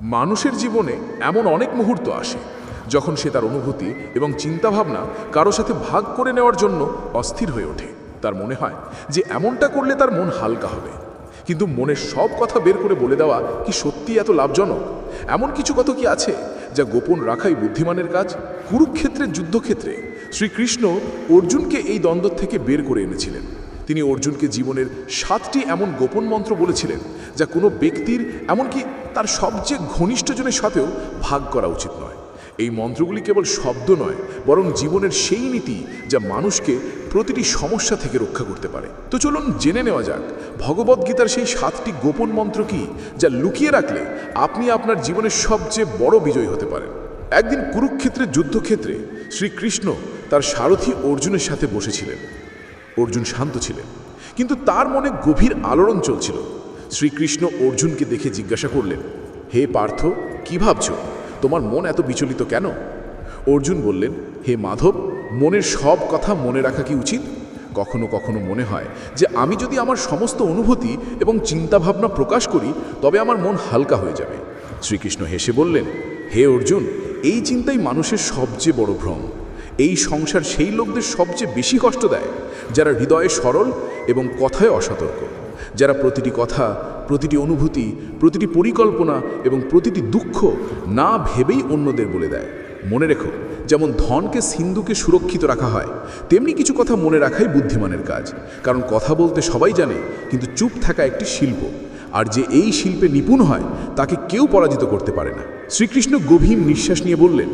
মানুষের জীবনে এমন অনেক মুহূর্ত আসে যখন সে তার অনুভূতি এবং চিন্তাভাবনা কারও সাথে ভাগ করে নেওয়ার জন্য অস্থির হয়ে ওঠে। তার মনে হয় যে এমনটা করলে তার মন হালকা হবে। কিন্তু মনের সব কথা বের করে বলে দেওয়া কি সত্যি এত লাভজনক? এমন কিছু কত কি আছে যা গোপন রাখাই বুদ্ধিমানের কাজ? কুরুক্ষেত্রের যুদ্ধক্ষেত্রে শ্রীকৃষ্ণ অর্জুনকে এই দ্বন্দ্ব থেকে বের করে এনেছিলেন। তিনি অর্জুনকে জীবনের সাতটি এমন গোপন মন্ত্র বলেছিলেন যা কোনো ব্যক্তির, এমনকি তার সবচেয়ে ঘনিষ্ঠজনের সাথেও ভাগ করা উচিত নয়। এই মন্ত্রগুলি কেবল শব্দ নয়, বরং জীবনের সেই নীতি যা মানুষকে প্রতিটি সমস্যা থেকে রক্ষা করতে পারে। তো চলুন জেনে নেওয়া যাক ভগবদ্গীতার সেই সাতটি গোপন মন্ত্র কি, যা লুকিয়ে রাখলে আপনি আপনার জীবনের সবচেয়ে বড় বিজয়ী হতে পারেন। একদিন কুরুক্ষেত্রের যুদ্ধক্ষেত্রে শ্রীকৃষ্ণ তার সারথী অর্জুনের সাথে বসেছিলেন। অর্জুন শান্ত ছিলেন, কিন্তু তার মনে গভীর আলোড়ন চলছিল। শ্রীকৃষ্ণ অর্জুনকে দেখে জিজ্ঞাসা করলেন, হে পার্থ, কি ভাবছ? তোমার মন এত বিচলিত কেন? অর্জুন বললেন, হে মাধব, মনের সব কথা মনে রাখা কি উচিত? কখনো কখনো মনে হয় যে আমি যদি আমার সমস্ত অনুভূতি এবং চিন্তাভাবনা প্রকাশ করি, তবে আমার মন হালকা হয়ে যাবে। শ্রীকৃষ্ণ হেসে বললেন, হে অর্জুন, এই চিন্তাই মানুষের সবচেয়ে বড় ভ্রম। এই সংসার সেই লোকদের সবচেয়ে বেশি কষ্ট দেয়, যারা হৃদয়ে সরল এবং কথায় অসতর্ক। যারা প্রতিটি কথা, প্রতিটি অনুভূতি, প্রতিটি পরিকল্পনা এবং প্রতিটি দুঃখ না ভেবেই অন্যদের বলে দেয়। মনে রেখো, যেমন ধনকে সিন্ধুকে সুরক্ষিত রাখা হয়, তেমনি কিছু কথা মনে রাখাই বুদ্ধিমানের কাজ। কারণ কথা বলতে সবাই জানে, কিন্তু চুপ থাকা একটি শিল্প। আর যে এই শিল্পে নিপুণ হয়, তাকে কেউ পরাজিত করতে পারে না। শ্রীকৃষ্ণ গভীর নিঃশ্বাস নিয়ে বললেন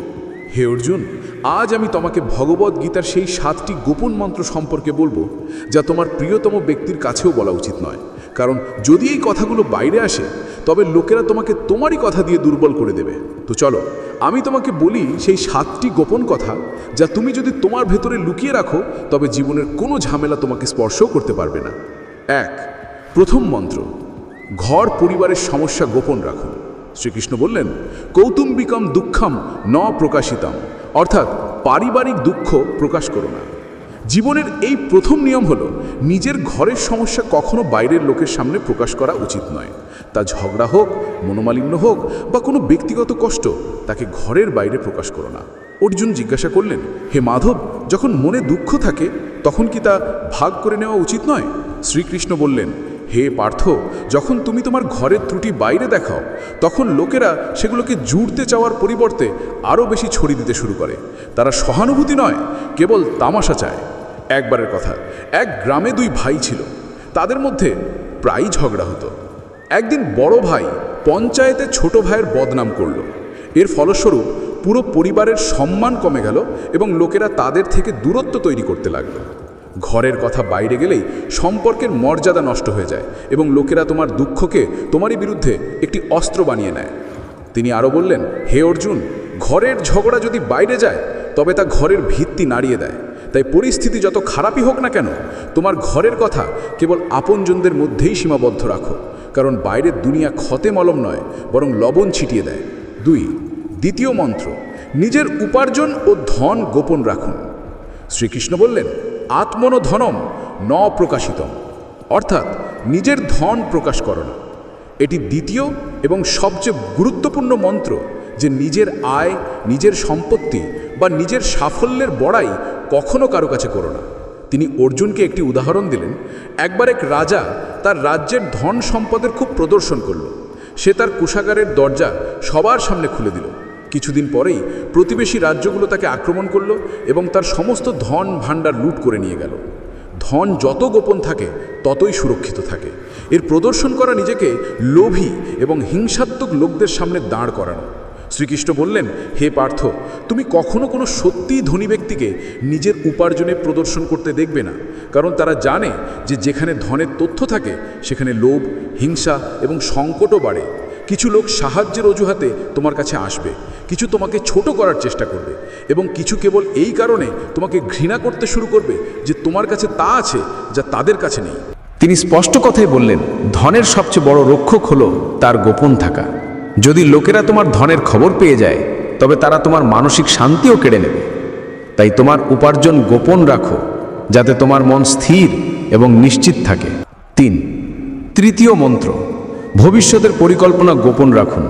হে অর্জুন, আজ আমি তোমাকে ভগবদ গীতার সেই সাতটি গোপন মন্ত্র সম্পর্কে বলব, যা তোমার প্রিয়তম ব্যক্তির কাছেও বলা উচিত নয়। কারণ যদি এই কথাগুলো বাইরে আসে, তবে লোকেরা তোমাকে তোমারই কথা দিয়ে দুর্বল করে দেবে। তো চলো, আমি তোমাকে বলি সেই সাতটি গোপন কথা, যা তুমি যদি তোমার ভেতরে লুকিয়ে রাখো, তবে জীবনের কোনো ঝামেলা তোমাকে স্পর্শও করতে পারবে না। এক, প্রথম মন্ত্র, ঘর পরিবারের সমস্যা গোপন রাখুন। শ্রীকৃষ্ণ বললেন কৌতুম্বিকম দুঃখম ন প্রকাশিতম। অর্থাৎ পারিবারিক দুঃখ প্রকাশ করো না। জীবনের এই প্রথম নিয়ম হলো, নিজের ঘরের সমস্যা কখনো বাইরের লোকের সামনে প্রকাশ করা উচিত নয়। তা ঝগড়া হোক, মনোমালিন্য হোক, বা কোনো ব্যক্তিগত কষ্ট, তাকে ঘরের বাইরে প্রকাশ করো না। অর্জুন জিজ্ঞাসা করলেন, হে মাধব, যখন মনে দুঃখ থাকে, তখন কি তা ভাগ করে নেওয়া উচিত নয়? শ্রীকৃষ্ণ বললেন হে পার্থ, যখন তুমি তোমার ঘরের ত্রুটি বাইরে দেখাও, তখন লোকেরা সেগুলোকে জুড়তে চাওয়ার পরিবর্তে আরও বেশি ছড়িয়ে দিতে শুরু করে। তারা সহানুভূতি নয়, কেবল তামাশা চায়। একবারের কথা, এক গ্রামে দুই ভাই ছিল। তাদের মধ্যে প্রায়ই ঝগড়া হতো। একদিন বড় ভাই পঞ্চায়েতে ছোট ভাইয়ের বদনাম করল। এর ফলস্বরূপ পুরো পরিবারের সম্মান কমে গেল এবং লোকেরা তাদের থেকে দূরত্ব তৈরি করতে লাগল। ঘরের কথা বাইরে গেলেই সম্পর্কের মর্যাদা নষ্ট হয়ে যায় এবং লোকেরা তোমার দুঃখকে তোমারই বিরুদ্ধে একটি অস্ত্র বানিয়ে নেয়। তিনি আরও বললেন, হে অর্জুন, ঘরের ঝগড়া যদি বাইরে যায়, তবে তা ঘরের ভিত্তি নাড়িয়ে দেয়। তাই পরিস্থিতি যত খারাপই হোক না কেন, তোমার ঘরের কথা কেবল আপনজনদের মধ্যেই সীমাবদ্ধ রাখো। কারণ বাইরের দুনিয়া ক্ষতে মলম নয়, বরং লবণ ছিটিয়ে দেয়। দুই, দ্বিতীয় মন্ত্র, নিজের উপার্জন ও ধন গোপন রাখুন। শ্রীকৃষ্ণ বললেন আত্মন ধনম ন প্রকাশিতম অর্থাৎ নিজের ধন প্রকাশ করো না এটি দ্বিতীয় এবং সবচেয়ে গুরুত্বপূর্ণ মন্ত্র যে নিজের আয়, নিজের সম্পত্তি বা নিজের সাফল্যের বড়াই কখনো কারও কাছে করো না তিনি অর্জুনকে একটি উদাহরণ দিলেন। একবার এক রাজা তার রাজ্যের ধন সম্পদের খুব প্রদর্শন করল। সে তার কুষাগারের দরজা সবার সামনে খুলে দিল। কিছুদিন পরেই প্রতিবেশী রাজ্যগুলো তাকে আক্রমণ করল এবং তার সমস্ত ধন ভাণ্ডার লুট করে নিয়ে গেল। ধন যত গোপন থাকে, ততই সুরক্ষিত থাকে। এর প্রদর্শন করা নিজেকে লোভী এবং হিংসাত্মক লোকদের সামনে দাঁড় করানো। শ্রীকৃষ্ণ বললেন, হে পার্থ, তুমি কখনো কোনো সত্যিই ধনী ব্যক্তিকে নিজের উপার্জনে প্রদর্শন করতে দেখবে না। কারণ তারা জানে যে যেখানে ধনের তথ্য থাকে, সেখানে লোভ, হিংসা এবং সংকটও বাড়ে। কিছু লোক সাহায্যের অজুহাতে তোমার কাছে আসবে। কিছু তোমাকে ছোট করার চেষ্টা করবে এবং কিছু কেবল এই কারণে তোমাকে ঘৃণা করতে শুরু করবে যে তোমার কাছে তা আছে যা তাদের কাছে নেই। তিনি স্পষ্ট কথাই বললেন, ধনের সবচেয়ে বড় রক্ষক হলো তার গোপন থাকা। যদি লোকেরা তোমার ধনের খবর পেয়ে যায়, তবে তারা তোমার মানসিক শান্তিও কেড়ে নেবে। তাই তোমার উপার্জন গোপন রাখো, যাতে তোমার মন স্থির এবং নিশ্চিত থাকে। তিন, তৃতীয় মন্ত্র, ভবিষ্যতের পরিকল্পনা গোপন রাখুন।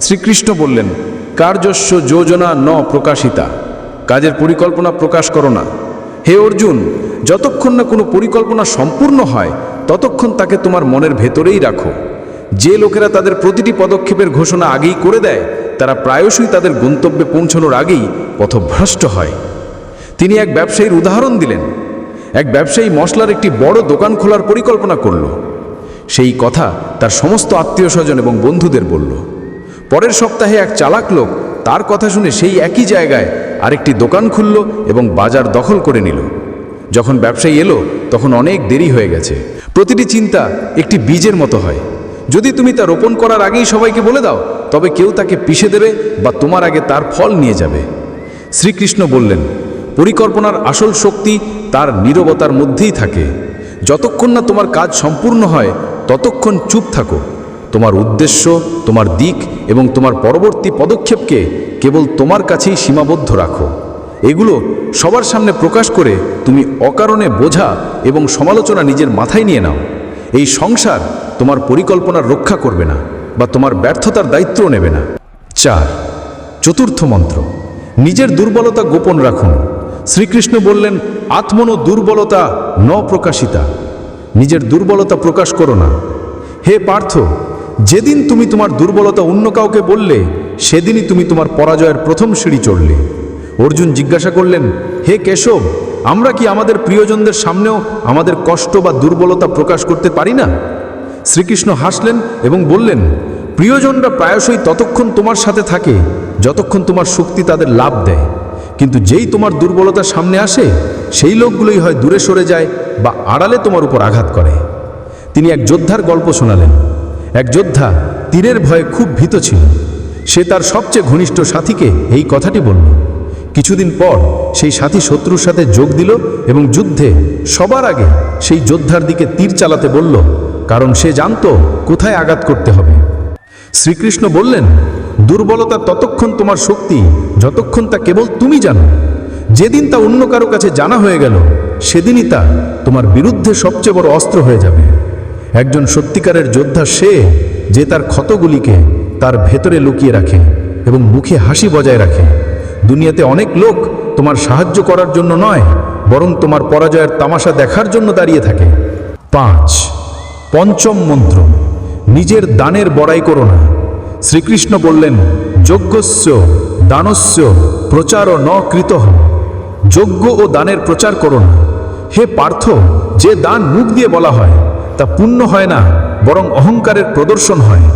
শ্রীকৃষ্ণ বললেন কার্যস্য যোজনা ন প্রকাশিতা। কাজের পরিকল্পনা প্রকাশ করো না। হে অর্জুন, যতক্ষণ না কোনো পরিকল্পনা সম্পূর্ণ হয়, ততক্ষণ তাকে তোমার মনের ভেতরেই রাখো। যে লোকেরা তাদের প্রতিটি পদক্ষেপের ঘোষণা আগেই করে দেয়, তারা প্রায়শই তাদের গন্তব্যে পৌঁছানোর আগেই পথভ্রষ্ট হয়। তিনি এক ব্যবসায়ীর উদাহরণ দিলেন। এক ব্যবসায়ী মশলার একটি বড় দোকান খোলার পরিকল্পনা করল। সেই কথা তার সমস্ত আত্মীয় স্বজন এবং বন্ধুদের বলল। পরের সপ্তাহে এক চালাক লোক তার কথা শুনে সেই একই জায়গায় আরেকটি দোকান খুলল এবং বাজার দখল করে নিল। যখন ব্যবসায়ী এলো, তখন অনেক দেরি হয়ে গেছে। প্রতিটি চিন্তা একটি বীজের মতো হয়। যদি তুমি তা রোপণ করার আগেই সবাইকে বলে দাও, তবে কেউ তাকে পিষে দেবে বা তোমার আগে তার ফল নিয়ে যাবে। শ্রীকৃষ্ণ বললেন, পরিকল্পনার আসল শক্তি তার নীরবতার মধ্যেই থাকে। যতক্ষণ না তোমার কাজ সম্পূর্ণ হয়, ততক্ষণ চুপ থাকো। তোমার উদ্দেশ্য, তোমার দিক এবং তোমার পরবর্তী পদক্ষেপকে কেবল তোমার কাছেই সীমাবদ্ধ রাখো। এগুলো সবার সামনে প্রকাশ করে তুমি অকারণে বোঝা এবং সমালোচনা নিজের মাথায় নিয়ে নাও। এই সংসার তোমার পরিকল্পনার রক্ষা করবে না বা তোমার ব্যর্থতার দায়িত্ব নেবে না। চার, চতুর্থ মন্ত্র। নিজের দুর্বলতা গোপন রাখুন। শ্রীকৃষ্ণ বললেন, আত্মনো দুর্বলতা ন প্রকাশিতা নিজের দুর্বলতা প্রকাশ করো না। হে পার্থ যেদিন তুমি তোমার দুর্বলতা অন্য কাউকে বললে, সেদিনই তুমি তোমার পরাজয়ের প্রথম সিঁড়ি চড়লে। অর্জুন জিজ্ঞাসা করলেন, হে কেশব, আমরা কি আমাদের প্রিয়জনদের সামনেও আমাদের কষ্ট বা দুর্বলতা প্রকাশ করতে পারি না? শ্রীকৃষ্ণ হাসলেন এবং বললেন, প্রিয়জনরা প্রায়শই ততক্ষণ তোমার সাথে থাকে, যতক্ষণ তোমার শক্তি তাদের লাভ দেয়। কিন্তু যেই তোমার দুর্বলতার সামনে আসে, সেই লোকগুলোই হয় দূরে সরে যায় বা আড়ালে তোমার উপর আঘাত করে। তিনি এক যোদ্ধার গল্প শোনালেন। এক যোদ্ধা তীরের ভয়ে খুব ভীত ছিল। সে তার সবচেয়ে ঘনিষ্ঠ সাথীকে এই কথাটি বলল। কিছুদিন পর সেই সাথী শত্রুর সাথে যোগ দিল এবং যুদ্ধে সবার আগে সেই যোদ্ধার দিকে তীর চালাতে বলল, কারণ সে জানতো কোথায় আঘাত করতে হবে। শ্রীকৃষ্ণ বললেন, দুর্বলতা ততক্ষণ তোমার শক্তি, যতক্ষণ তা কেবল তুমি জানো। যেদিন তা অন্য কারও কাছে জানা হয়ে গেল, সেদিনই তা তোমার বিরুদ্ধে সবচেয়ে বড় অস্ত্র হয়ে যাবে। একজন সত্যিকারের যোদ্ধা সে যে তার ক্ষতগুলিকে তার ভেতরে লুকিয়ে রাখে এবং মুখে হাসি বজায় রাখে। দুনিয়াতে অনেক লোক তোমার সাহায্য করার জন্য নয়, বরং তোমার পরাজয়ের তামাশা দেখার জন্য দাঁড়িয়ে থাকে। পাঁচ, পঞ্চম মন্ত্র, নিজের দানের বড়াই করো না। শ্রীকৃষ্ণ বললেন, যজ্ঞস্য, দানস্য প্রচার ও ন কৃত যজ্ঞ ও দানের প্রচার করো না। হে পার্থ, যে দান মুখ দিয়ে বলা হয় তা পুণ্য হয় না, বরং অহংকারের প্রদর্শন হয়।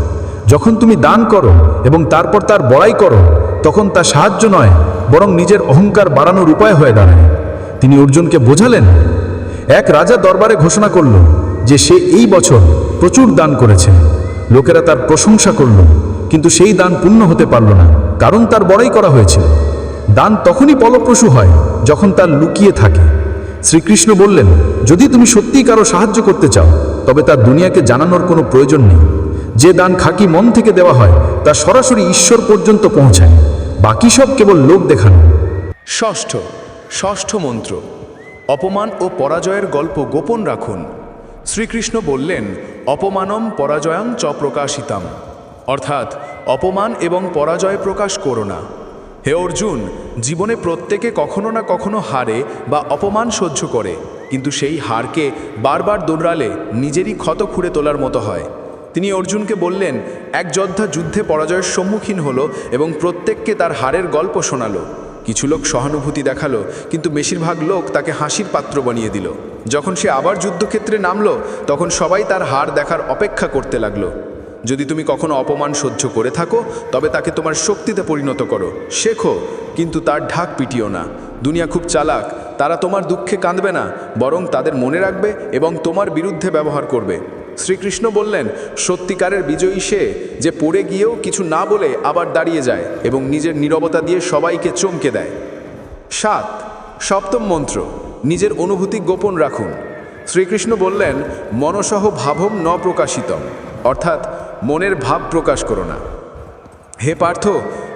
যখন তুমি দান করো এবং তারপর তার বড়াই করো, তখন তা সাহায্য নয়, বরং নিজের অহংকার বাড়ানোর উপায় হয়ে দাঁড়ায়। তিনি অর্জুনকে বোঝালেন, এক রাজা দরবারে ঘোষণা করল যে সে এই বছর প্রচুর দান করেছে। লোকেরা তার প্রশংসা করল, কিন্তু সেই দান পূর্ণ হতে পারল না, কারণ তার বড়াই করা হয়েছে। দান তখনই ফলপ্রসূ হয় যখন তার লুকিয়ে থাকে। শ্রীকৃষ্ণ বললেন, যদি তুমি সত্যিই কারও সাহায্য করতে চাও তবে তার দুনিয়াকে জানানোর কোনো প্রয়োজন নেই। যে দান খাকি মন থেকে দেওয়া হয়, তা সরাসরি ঈশ্বর পর্যন্ত পৌঁছায়। বাকি সব কেবল লোক দেখানো। ষষ্ঠ ষষ্ঠ মন্ত্র। অপমান ও পরাজয়ের গল্প গোপন রাখুন। শ্রীকৃষ্ণ বললেন, অপমানম পরাজয়াং চ প্রকাশিতাম। অর্থাৎ, অপমান এবং পরাজয় প্রকাশ করো না। হে অর্জুন, জীবনে প্রত্যেকে কখনো না কখনো হারে বা অপমান সহ্য করে। কিন্তু সেই হারকে বারবার দৌড়ালে নিজেরই ক্ষত খুঁড়ে তোলার মতো হয়। তিনি অর্জুনকে বললেন, এক যোদ্ধা যুদ্ধে পরাজয়ের সম্মুখীন হলো এবং প্রত্যেককে তার হারের গল্প শোনালো। কিছু লোক সহানুভূতি দেখাল, কিন্তু বেশিরভাগ লোক তাকে হাসির পাত্র বানিয়ে দিল। যখন সে আবার যুদ্ধক্ষেত্রে নামলো, তখন সবাই তার হার দেখার অপেক্ষা করতে লাগল। যদি তুমি কখনো অপমান সহ্য করে থাকো, তবে তাকে তোমার শক্তিতে পরিণত করো। শেখো, কিন্তু তার ঢাক পিটিও না। দুনিয়া খুব চালাক তারা তোমার দুঃখে কাঁদবে না, বরং তাদের মনে রাখবে এবং তোমার বিরুদ্ধে ব্যবহার করবে। শ্রীকৃষ্ণ বললেন, সত্যিকারের বিজয়ী সে যে পড়ে গিয়েও কিছু না বলে আবার দাঁড়িয়ে যায় এবং নিজের নীরবতা দিয়ে সবাইকে চমকে দেয়। সাত, সপ্তম মন্ত্র, নিজের অনুভূতি গোপন রাখুন। শ্রীকৃষ্ণ বললেন, মনসহ ভাবম ন প্রকাশিতম, অর্থাৎ মনের ভাব প্রকাশ করো না। হে পার্থ,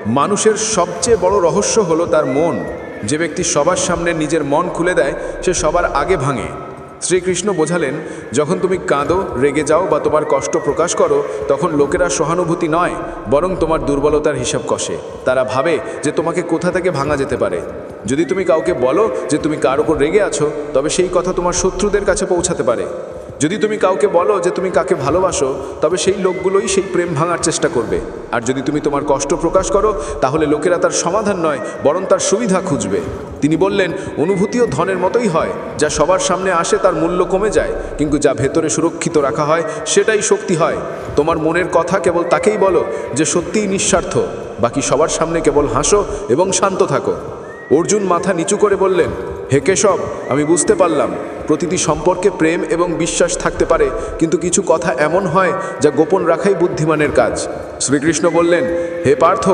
মানুষের সবচেয়ে বড় রহস্য হলো তার মন। যে ব্যক্তি সবার সামনে নিজের মন খুলে দেয়, সে সবার আগে ভাঙে। শ্রীকৃষ্ণ বোঝালেন, যখন তুমি কাঁদো, রেগে যাও বা তোমার কষ্ট প্রকাশ করো, তখন লোকেরা সহানুভূতি নয়, বরং তোমার দুর্বলতার হিসাব কষে। তারা ভাবে যে তোমাকে কোথা থেকে ভাঙা যেতে পারে। যদি তুমি কাউকে বলো যে তুমি কার ওপর রেগে আছো, তবে সেই কথা তোমার শত্রুদের কাছে পৌঁছাতে পারে। যদি তুমি কাউকে বলো যে তুমি কাকে ভালোবাসো, তবে সেই লোকগুলোই সেই প্রেম ভাঙার চেষ্টা করবে। আর যদি তুমি তোমার কষ্ট প্রকাশ করো, তাহলে লোকেরা তার সমাধান নয়, বরং তার সুবিধা খুঁজবে। তিনি বললেন, অনুভূতিও ধনের মতোই হয়, যা সবার সামনে আসে তার মূল্য কমে যায়, কিন্তু যা ভেতরে সুরক্ষিত রাখা হয়, সেটাই শক্তি হয়। তোমার মনের কথা কেবল তাকেই বলো, যে সত্যিই নিঃস্বার্থ। বাকি সবার সামনে কেবল হাসো এবং শান্ত থাকো। অর্জুন মাথা নিচু করে বললেন হে কেশব, আমি বুঝতে পারলাম, প্রতিটি সম্পর্কে প্রেম এবং বিশ্বাস থাকতে পারে, কিন্তু কিছু কথা এমন হয় যা গোপন রাখাই বুদ্ধিমানের কাজ। শ্রীকৃষ্ণ বললেন, হে পার্থ,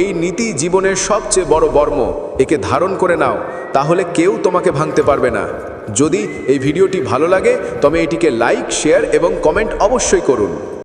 এই নীতি জীবনের সবচেয়ে বড় বর্ম, একে ধারণ করে নাও, তাহলে কেউ তোমাকে ভাঙতে পারবে না। যদি এই ভিডিওটি ভালো লাগে, তবে এটিকে লাইক, শেয়ার এবং কমেন্ট অবশ্যই করুন।